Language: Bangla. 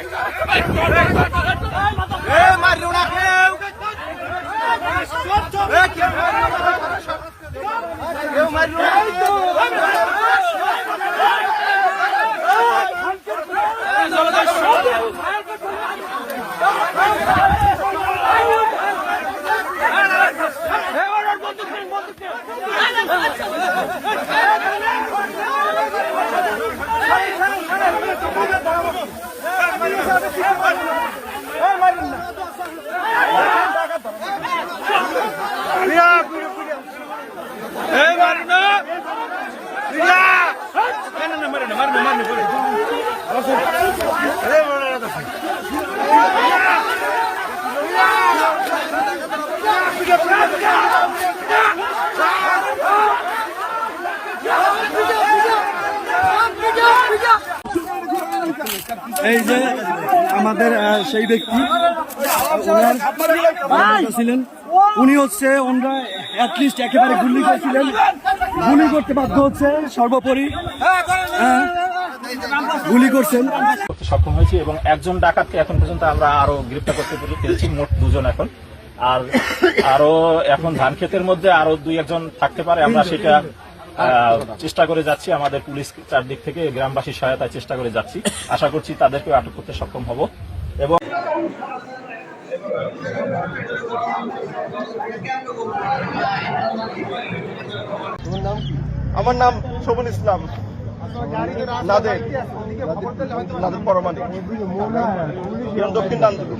কেউ এ কেউ মারিও না কেউ মারিও না এ মারিও না রিয়া না না মারিও না মারিও না মারিও না এ মারিও না এই যে আমাদের সেই ব্যক্তি ছিলেন। উনি হচ্ছে ওনারা অ্যাটলিস্ট একেবারে গুলি করেছিলেন গুলি করতে বাধ্য হচ্ছে সর্বোপরি হ্যাঁ, গুলি করছেন। করতে সক্ষম হয়েছি এবং একজন ডাকাতকে এখন পর্যন্ত আমরা আরও গ্রেপ্তার করতে পেরে- পেরেছি মোট দুজন এখন। আর আরও এখন ধান ক্ষেতের মধ্যে আরও দুই একজন থাকতে পারে আমরা সেটা চেষ্টা করে যাচ্ছি আমাদের পুলিশ চারদিক থেকে গ্রামবাসীর সহায়তায় চেষ্টা করে যাচ্ছি। আশা করছি তাদেরকে আটক করতে সক্ষম হব। এবং আমার নাম শোভন ইসলাম। নাদের। নাদের পরমাণিক। দক্ষিণ নান্দপুর